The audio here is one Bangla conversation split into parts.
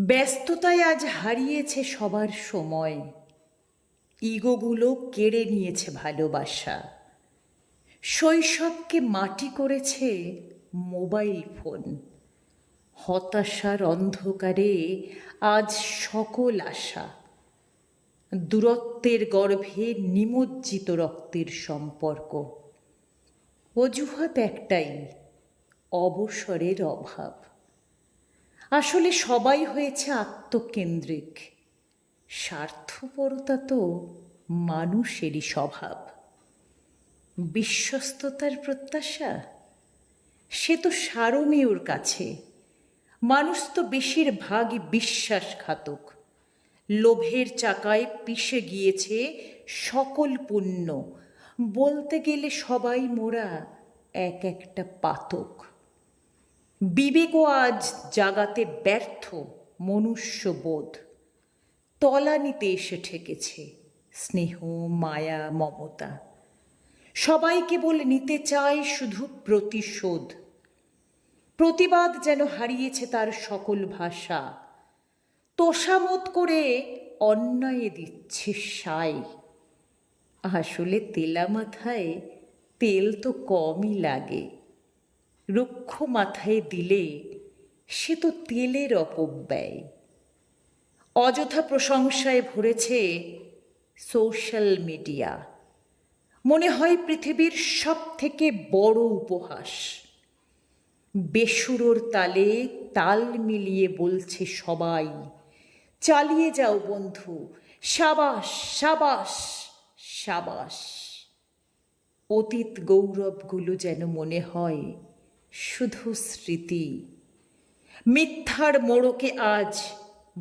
ব্যস্ততায় আজ হারিয়েছে সবার সময়। ইগোগুলো কেড়ে নিয়েছে ভালোবাসা। শৈশবকে মাটি করেছে মোবাইল ফোন। হতাশার অন্ধকারে আজ সকল আশা। দূরত্বের গর্ভে নিমজ্জিত রক্তের সম্পর্ক। অজুহাত একটাই, অবসরের অভাব। আসলে সবাই হয়েছে আত্মকেন্দ্রিক। স্বার্থপরতা তো মানুষেরই স্বভাব। বিশ্বস্ততার প্রত্যাশা? সে তো সারমেয়র কাছে। মানুষ তো বেশিরভাগই বিশ্বাসঘাতক। লোভের চাকায় পিষে গিয়েছে সকল পুণ্য। বলতে গেলে সবাই মোরা এক একটা পাতক। বিবেকও আজ জাগাতে ব্যর্থ মনুষ্যবোধ। তলানিতে এসে ঠেকেছে স্নেহ, মায়া, মমতা। সবাই কেবল নিতে চায় শুধু প্রতিশোধ। প্রতিবাদ যেন হারিয়েছে তার সকল ভাষা। তোষামত করে অন্যায় দিচ্ছে সাই। আসলে তেলা মাথায় তেল তো কমই লাগে। রুক্ষ মাথায় দিলে সে তো তেলের অপব্যয়। অযথা প্রশংসায় ভরেছে সোশ্যাল মিডিয়া। মনে হয় পৃথিবীর সব থেকে বড় উপহাস। বেসুরোর তালে তাল মিলিয়ে বলছে সবাই, চালিয়ে যাও বন্ধু, সাবাস সাবাস সাবাস। অতীত গৌরবগুলো যেন মনে হয় শুধু স্মৃতি। মিথ্যার মোড়কে আজ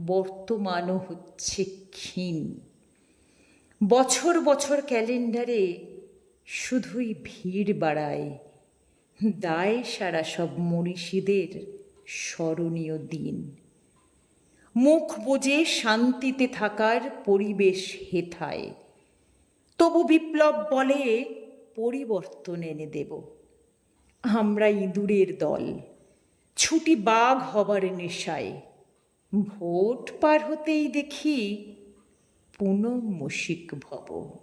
বর্তমানও হচ্ছে ক্ষীণ। বছর বছর ক্যালেন্ডারে শুধুই ভিড় বাড়ায়। দায় সারা সব মনীষীদের স্মরণীয় দিন। মুখ বুজে শান্তিতে থাকার পরিবেশ হেথায়। তবু বিপ্লব বলে পরিবর্তন এনে দেব। আমরা ইঁদুরের দল। ছুটি বাঘ হবার নেশায়। ভোট পার হতেই দেখি পুনঃ মুশিক ভব